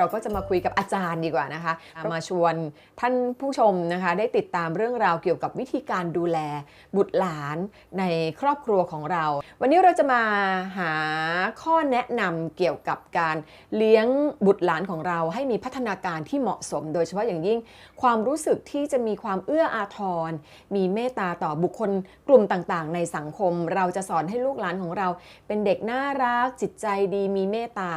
เราก็จะมาคุยกับอาจารย์ดีกว่านะคะ มาชวนท่านผู้ชมนะคะได้ติดตามเรื่องราวเกี่ยวกับวิธีการดูแลบุตรหลานในครอบครัวของเรา วันนี้เราจะมาหาข้อแนะนำเกี่ยวกับการเลี้ยงบุตรหลานของเราให้มีพัฒนาการที่เหมาะสม โดยเฉพาะอย่างยิ่งความรู้สึกที่จะมีความเอื้ออาทร มีเมตตาต่อบุคคลกลุ่มต่างๆ ในสังคม เราจะสอนให้ลูกหลานของเรา เป็นเด็กน่ารักจิตใจดีมีเมตตา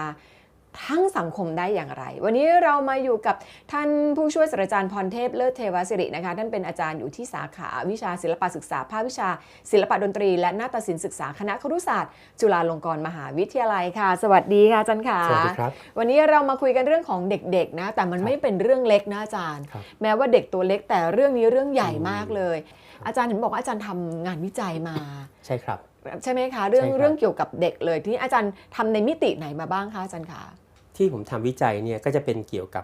ทั้งสังคมได้อย่างไร วันนี้เรามาอยู่กับท่านผู้ช่วยศาสตราจารย์พรเทพเลิศเทวสิรินะคะ ท่านเป็นอาจารย์อยู่ที่สาขาวิชาศิลปศึกษา ภาควิชา ศิลปะดนตรี และนาฏศิลป์ศึกษาคณะครุศาสตร์ จุฬาลงกรณ์มหาวิทยาลัยค่ะ สวัสดีค่ะอาจารย์ค่ะ สวัสดีครับ วันนี้เรามาคุยกันเรื่องของเด็กๆนะ แต่มันครับไม่เป็นเรื่องเล็กนะอาจารย์ครับแม้ว่าเด็กตัวเล็กแต่เรื่องนี้เรื่องใหญ่อืมมากเลย อาจารย์เห็นบอกว่าอาจารย์ทำงานวิจัยมา ใช่ครับใช่ไหมคะ เรื่องใช่ครับเรื่องเกี่ยวกับเด็กเลยที่อาจารย์ทำในมิติไหนมาบ้างคะอาจารย์คะ ที่ผมทำวิจัยเนี่ยก็จะเป็นเกี่ยวกับ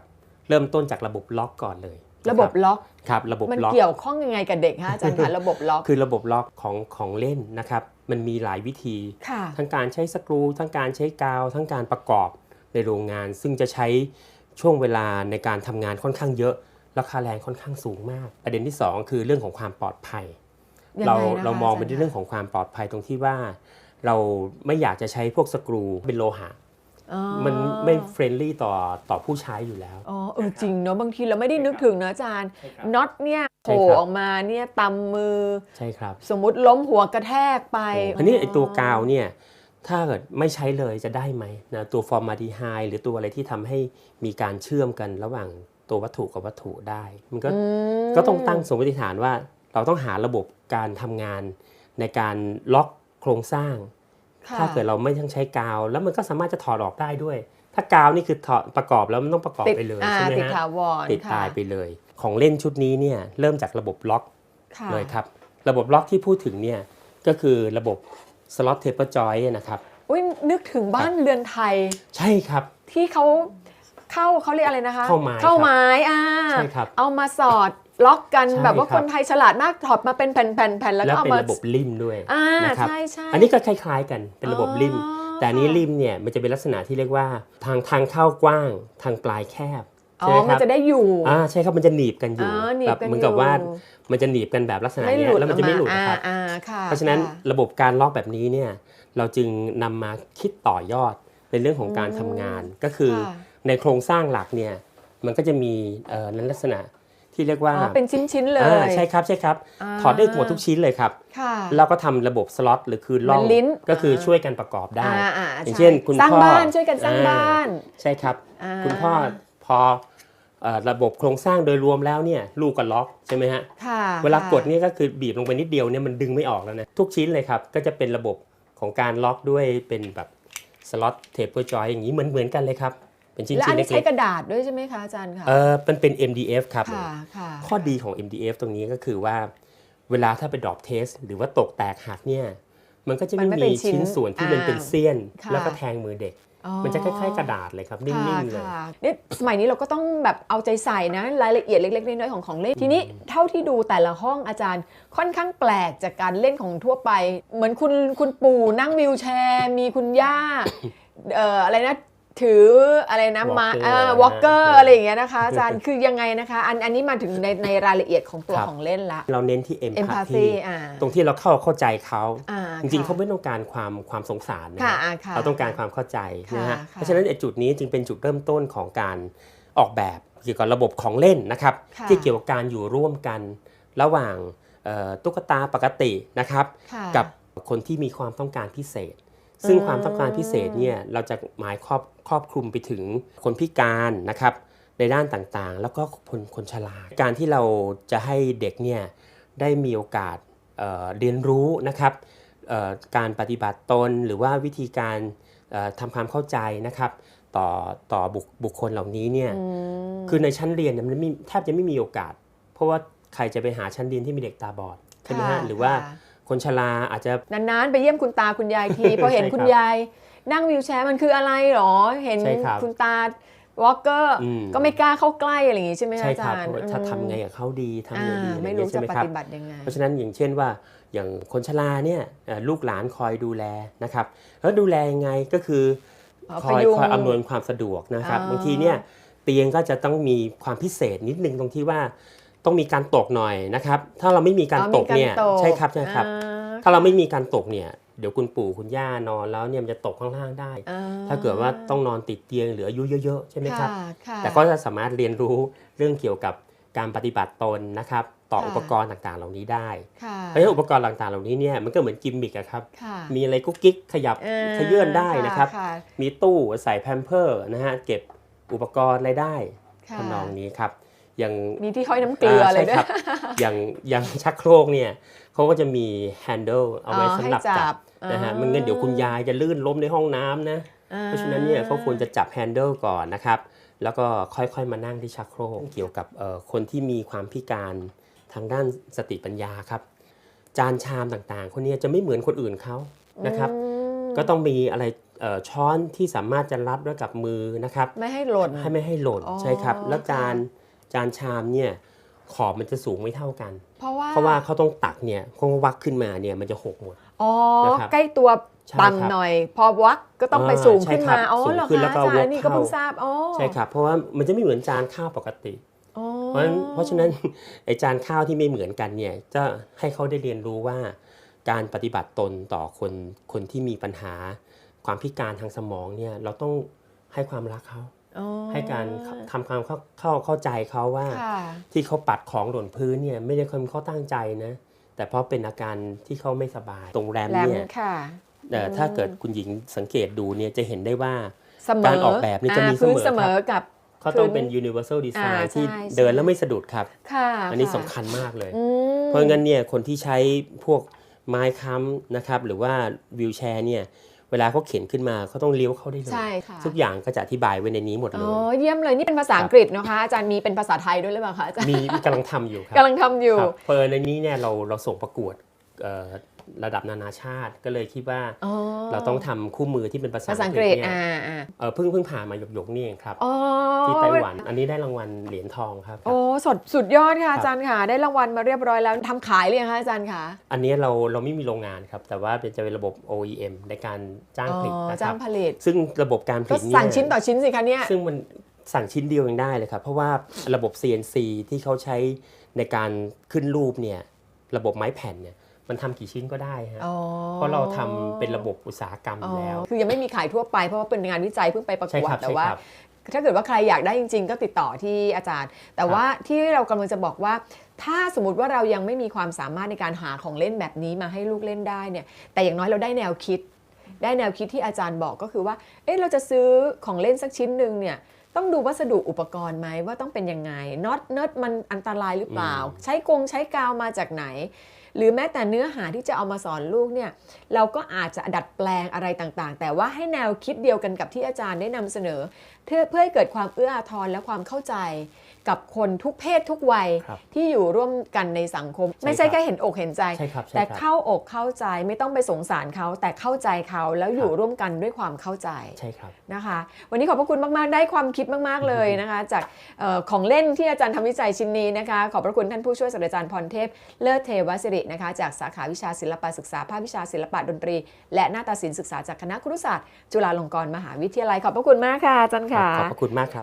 เริ่มต้นจากระบบล็อกก่อนเลยนระบบล็อกครับระบบมันล็อกเกี่ยวข้องยังไงกับเด็กคะอาจารย์คะระบบล็อกคือระบบล็อกของของเล่นนะครับมันมีหลายวิธีค่ะทั้งการใช้สกรู ทั้งการใช้กาว ทั้งการประกอบในโรงงาน ซึ่งจะใช้ช่วงเวลาในการทำงานค่อนข้างเยอะ ราคาแรงค่อนข้างสูงมาก ประเด็นที่สองคือเรื่องของความปลอดภัยยังเราไงนะคะเรามองไปจที่เรื่องของความปลอดภัยตรงที่ว่า เราไม่อยากจะใช้พวกสกรูเป็นโลหะอ๋อ มันไม่เฟรนลี่ต่อต่อผู้ใช้อยู่แล้ว อ๋อเออจริงเนาะบางทีเราไม่ได้นึกถึงนะอาจารย์น็อตเนี่ยโผใช่ล่ครับออกมาเนี่ยตำมือ ใช่ครับ สมมุติล้มหัวกระแทกไปอันนี้ไอตัวกาวเนี่ยถ้าเกิดไม่ใช้เลยจะได้ไหมนะตัวฟอร์มาดีไฮหรือตัวอะไรที่ทำให้มีการเชื่อมกันระหว่างตัววัตถุกับวัตถุได้ มันก็อืมก็ต้องตั้งสมมติฐานว่าเราต้องหาระบบการทำงานในการล็อกโครงสร้างค่ะ ถ้าเกิดเราไม่ต้องใช้กาว แล้วมันก็สามารถจะถอดออกได้ด้วย ถ้ากาวนี่คือถอดประกอบแล้วมันต้องประกอบติดไปเลยอ่าใช่ไหมติดฮะถาวรติดค่ะตายไปเลย ของเล่นชุดนี้เนี่ยเริ่มจากระบบล็อกค่ะเลยครับ ระบบล็อกที่พูดถึงเนี่ยก็คือระบบสล็อตเทปเปอร์จอยนะครับอุ้ยนึกถึงบ้านเรือนไทย ใช่ครับ ที่เขาเข้าเขาเรียกอะไรนะคะ เข้าไม้เข้าไม้อ่าใช่ครับเอามาสอด ล็อกกันใช่แบบว่าครับคนไทยฉลาดมากถอดมาเป็นแผ่นๆๆแล้วแล้วก็เอาเป็นมาระบบริมด้วยอ่านะครับใช่ใช่อันนี้ก็คล้ายๆกันเป็นระบบริมอ๋อแต่อันนี้ริมเนี่ยมันจะเป็นลักษณะที่เรียกว่าทางทางเข้ากว้าง ทางปลายแคบอ๋ใช่อไหมคมันรับจะได้อยู่อ่าใช่ครับมันจะหนีบกันอยู่อ๋อหนีบแบบกันเหมือนกับอยู่ว่ามันจะหนีบกันแบบลักษณะไม่เนี้หลุยดแล้วมันจะไม่หลุดออกานะครับอ่าอ่าค่ะเพราะฉะนั้นค่ระบบการล็อกแบบนี้เนี่ยเราจึงนำมาคิดต่อยอดในเรื่องของการทำงานก็คือค่ะในโครงสร้างหลักเนี่ยมันก็จะมีเอ่อในลักษณะ ที่เรียกว่าอ๋อเป็นชิ้นๆเลอ่ายใช่ครับใช่ครับาถอดได้หมดทุกชิ้นเลยครับค่ะเราก็ทำระบบสล็อตหรือคือล่องเหมือนลิ้นก็คืออ่าช่วยกันประกอบได้อ่าอ่าอย่างใเช่น คุณสร้างพ่อบ้านช่วยกันสร้างอ่าบ้าน ใช่ครับาคุณพ่อพอเอ่อระบบโครงสร้างโดยรวมแล้วเนี่ยลูกก็ล็อกใช่ไหมฮะค่ะเวลากดค่ะเนี่ยก็คือบีบลงไปนิดเดียวเนี่ยมันดึงไม่ออกแล้วนะทุกชิ้นเลยครับก็จะเป็นระบบของการล็อกด้วยเป็นแบบสล็อตเทปเปอร์จอยอย่างนี้เหมือนเหมือนกันเลยครับ เป็นชิ้นแล้วอัชิ้นนนี้เล็ใช้กกระดาษด้วยใช่ไหมคะอาจารย์คะ ๆเออมันเป็น MDF ครับ ค่ะค่ะข้อดีของ MDF ตรงนี้ก็คือว่า เวลาถ้าไปดรอปเทส หรือว่าตกแตกหักเนี่ย มันก็จะไม่มันไม่เป็มีนชิ้นชิ้นส่วนที่มันอ่าเป็นเสี้ยน ค่ะ แล้วก็แทงมือเด็ก อ๋อมันจะคล้ายๆกระดาษเลยครับนิ่ค่ะมๆเลยค่ะนี่สมัยนี้เราก็ต้องแบบเอาใจใส่นะรายละเอียดเล็กๆน้อยๆของของเล่นทีนี้เท่าที่ดูแต่ละห้องอาจารย์ค่อนข้างแปลกจากการเล่นของทั่วไป เหมือนคุณคุณปู่นั่งวิวแชร์ มีคุณย่า เอ่ออะไรนะ ถืออะไรนะมา Walker เอ่อวอลเกอร์อะไรอย่างเงี้ยนะคะอาจารย์คือยังไงนะคะ อันอันนี้มาถึงในในรายละเอียดของตัวครับของเล่นละ เราเน้นที่ empathy empathy อ่าตรงที่เราเข้าเข้าใจเขาอ่าจริงๆค่ะเขาไม่ต้องการความความสงสารนะค่ะฮะอ่าค่ะเราต้องการความเข้าใจค่ะนะฮะค่ะเพราะฉะนั้นไอ้จุดนี้จึงเป็นจุดเริ่มต้นของการออกแบบเกี่ยวกับระบบของเล่นนะครับค่ะที่เกี่ยวกับการอยู่ร่วมกันระหว่างเอ่อตุ๊กตาปกตินะครับค่ะกับคนที่มีความต้องการพิเศษ ซึ่งอืมความต้องการพิเศษเนี่ยเราจะหมายครอบครอบคลุมไปถึงคนพิการนะครับในด้านต่างๆ แล้วก็คนคนชราการที่เราจะให้เด็กเนี่ยได้มีโอกาสเอ่อเรียนรู้นะครับเอ่อการปฏิบัติตนหรือว่าวิธีการเอ่อทำความเข้าใจนะครับต่อต่อบุคบุคคลเหล่านี้เนี่ยอืมคือในชั้นเรียนเนี่ยมันไม่แทบจะไม่มีโอกาส เพราะว่าใครจะไปหาชั้นเรียนที่มีเด็กตาบอดใช่ไหมค่ะฮะหรือว่า ค่ะคนชราอาจจะนานๆ ไปเยี่ยมคุณตาคุณยายทีพอเห็นใช่ครับคุณยาย นั่งวิวแชร์มันคืออะไรหรอ เห็นใช่ครับคุณตาวอลเกอร์อืมก็ไม่กล้าเข้าใกล้อะไรอย่างงี้ใช่ไหมใช่อาครัจาบรย์เพราะว่าถ้าทำไงอืมกับเขาดีทำอ่าไงดีอะไรไม่เงี้รู้ยใช่จะไหมปครับฏิบัติยังไงเพราะฉะนั้นอย่างเช่นว่าอย่างคนชราเนี่ยเอ่อลูกหลานคอยดูแลนะครับ แล้วดูแลยังไงก็คืออ๋อคอยพยุงคอยอำนวยความสะดวกนะครับอ๋อบางทีเนี่ยเตียงก็จะต้องมีความพิเศษนิดนึงตรงที่ว่า ต้องมีการตกหน่อยนะครับ ถ้าเราไม่มีการอ๋อตมีกเนี่ยใช่ครับใช่ครับอ่ถ้าเราไม่มีการตกเนี่ยเดี๋ยวคุณปู่คุณย่านอนแล้วเนี่ยมันจะตกข้างล่างได้อ่ถ้าเกิดว่าต้องนอนติดเตียงหรืออายุเยอะๆใช่ไหมครับะค่ะแต่ก็จะสามารถเรียนรู้เรื่องเกี่ยวกับการปฏิบัติตนนะครับ ต่อค่ะอุปกรณ์ต่างๆ เหล่านี้ได้ค่ะเพราะฉะนั้นอุปกรณ์ต่างๆ เหล่านี้เนี่ยมันก็เหมือนกิมมิกอะครับค่ะมีอะไรกุ๊กกิ๊กขยับอ่าขยื่นได้นะครับค่ะมีตู้ใส่แพมเพิร์นะฮะเก็บอุปกรณ์อะไรได้ค่ะทำนองนี้ครับ อย่างมีที่ห้อยน้ำเกลืออะไราด้วใช่ยครับอย่างอย่างชักโครกเนี่ยเขาก็จะมีแฮนเดิลเอาไว้อ๋อสำหรับให้จัจับบนะฮะอ่าไมันงั้นเดี๋ยวคุณยายจะลื่นล้มในห้องน้ำนะ เพราะฉะนั้นเนี่ยเขาควรจะจับแฮนเดิลก่อนนะครับ แล้วก็ค่อยๆมานั่งที่ชักโครกเกี่ยวกับเอ่อคนที่มีความพิการทางด้านสติปัญญาครับ จานชามต่างๆ คนเนี้จะไม่เหมือนคนอื่นเขานะครับอืมก็ต้องมีอะไรเอ่อช้อนที่สามารถจะรัดไว้กับมือนะครับ ไม่ให้หล่นให้ไม่ให้หล่นอ๋อใช่ครับ แล้วค่ะจาน จานชามเนี่ยขอบมันจะสูงไม่เท่ากัน เพราะว่าเพราะว่าเขาต้องตักเนี่ยเขาวักขึ้นมาเนี่ยมันจะหกหมด อ๋อนะครับใกล้ตัวใช่ครับต่ำหน่อย พอวักก็ต้องไปอ่าสูงใช่ขึ้นครับมา อ๋อสูงเหรอขึ้นแล้คะวก็อาจารวกย์นี่ก็เพิ่งเข้าทราบ อ๋อ ใช่ครับ เพราะว่ามันจะไม่เหมือนจานข้าวปกติอ๋อเพราะฉะนั้นเพราะฉะนั้นไอจานข้าวที่ไม่เหมือนกันเนี่ยจะให้เขาได้เรียนรู้ว่า การปฏิบัติตนต่อคนคนที่มีปัญหา ความพิการทางสมองเนี่ยเราต้องให้ความรักเขาอ๋อ ให้การทำความเข้าเข้าเข้าใจเขาว่าค่ะที่เขาปัดของหล่นพื้นเนี่ยไม่ได้คนเขาตั้งใจนะ แต่เพราะเป็นอาการที่เขาไม่สบายตรงแรมแรมเนี่ยค่ะเอ่อถ้าเกิดคุณหญิงสังเกตดูเนี่ยจะเห็นได้ว่าเสมอการออกแบบนี่จะมีอ่าพื้นเสเสมมออครับกับเขาต้องพื้นเป็น universal อ่า design ใช่ที่ใช่เดินแล้วไม่สะดุดครับค่ะอันนี้ค่ะสำคัญมากเลยอืมเพราะงั้นเนี่ยคนที่ใช้พวกไม้ค้ำนะครับ หรือว่าวิวแชร์เนี่ย เวลาเขาเข็นขึ้นมาเขาต้องเลี้ยวเข้าได้เลย ใช่ค่ะ ทุกอย่างก็จะอธิบายไว้ในนี้หมดเลอ๋อยเยี่ยมเลยนี่เป็นภาษาอังกฤษนะคะ อาจารย์มีเป็นภาษาไทยด้วยหรือเปล่าคะอาจารย์มีกำลังทำอยู่ครับกำลังทำอยู่ ครับเพอในนี้เนี่ยเราเราส่งประกวดเอ่อ ระดับนานาชาติ ก็เลยคิดว่าอ๋อเราต้องทำคู่มือที่เป็นภาษาภาษาอัอังงกกฤฤษษเนี่ยอ่าอ่าเอ่อเพิ่งเพิ่งผ่านมาหยกๆนี่เองครับอ๋อที่ไต้หวันอันนี้ได้รางวัลเหรียญทองครับโอ้สดสุดยอดค่ะครับอาจารย์ค่ะ ได้รางวัลมาเรียบร้อยแล้วทำขายเลยงคะอาจารย์ค่ะ อันนี้เราเราไม่มีโรงงานครับ แต่ว่าเป็นจะเป็นระบบ OEM ในการจ้างผลิตอ๋อนะคจ้ารังบผลิต ซึ่งระบบการผก็ลิตเนี่ยสั่งชิ้นต่อชิ้นสิคะเนี่ยซึ่งมันสั่งชิ้นเดียวยังได้เลยครับ เพราะว่าระบบ CNC ที่เขาใช้ในการขึ้นรูปเนี่ยระบบไม้แผ่นเนี่ย มันทำกี่ชิ้นก็ได้ฮะอ๋อเพราะเราทำเป็นระบบอุตสาหกรรมอยู่แล้วอ๋อคือยังไม่มีขายทั่วไปเพราะว่าเป็นงานวิจัยเพิ่งไปประใช่กวดครับแต่ใช่ว่าครับถ้าเกิดว่าใครอยากได้จริง ๆ ก็ติดต่อที่อาจารย์ แต่ว่าที่เรากำลังจะบอกว่า ถ้าสมมติว่าเรายังไม่มีความสามารถในการหาของเล่นแบบนี้มาให้ลูกเล่นได้เนี่ย แต่อย่างน้อยเราได้แนวคิด ได้แนวคิดที่อาจารย์บอกก็คือว่า เอ๊ะเราจะซื้อของเล่นสักชิ้นหนึ่งเนี่ยต้องดูวัสดุอุปกรณ์ไหมว่าต้องเป็นยังไงน็อตเนิร์ดมันอันตรายหรือเปล่าอืมใช้กงใช้กาวมาจากไหน หรือแม้แต่เนื้อหาที่จะเอามาสอนลูกเนี่ยเราก็อาจจะดัดแปลงอะไรต่างๆ แต่ว่าให้แนวคิดเดียวกันกับที่อาจารย์ได้นำเสนอ เพื่อเพื่อให้เกิดความเอื้ออาทรและความเข้าใจกับคนทุกเพศทุกวัยครับที่อยู่ร่วมกันในสังคมใช่ไม่ใช่ครับแค่เห็นอกเห็นใจใช่ครับใช่แต่ครับเข้าอกเข้าใจไม่ต้องไปสงสารเขาแต่เข้าใจเขาแล้วอยู่ครับร่วมกันด้วยความเข้าใจใช่ครับนะคะ วันนี้ขอบพระคุณมาก ๆ ได้ความคิดมาก ๆ เลยนะคะ จากเออของเล่นที่อาจารย์ทำวิจัยชิ้นนี้นะคะ ขอบพระคุณท่านผู้ช่วยศาสตราจารย์พรเทพเลิศเทวสิรินะคะจากสาขาวิชาศิลปศึกษาภาควิชาศิลปะดนตรี และนาฏศิลป์ศึกษาจากคณะครุศาสตร์ จุฬาลงกรณ์มหาวิทยาลัยขอบพระคุณมากค่ะอาจารย์ค่ะขอบพระคุณมากครับ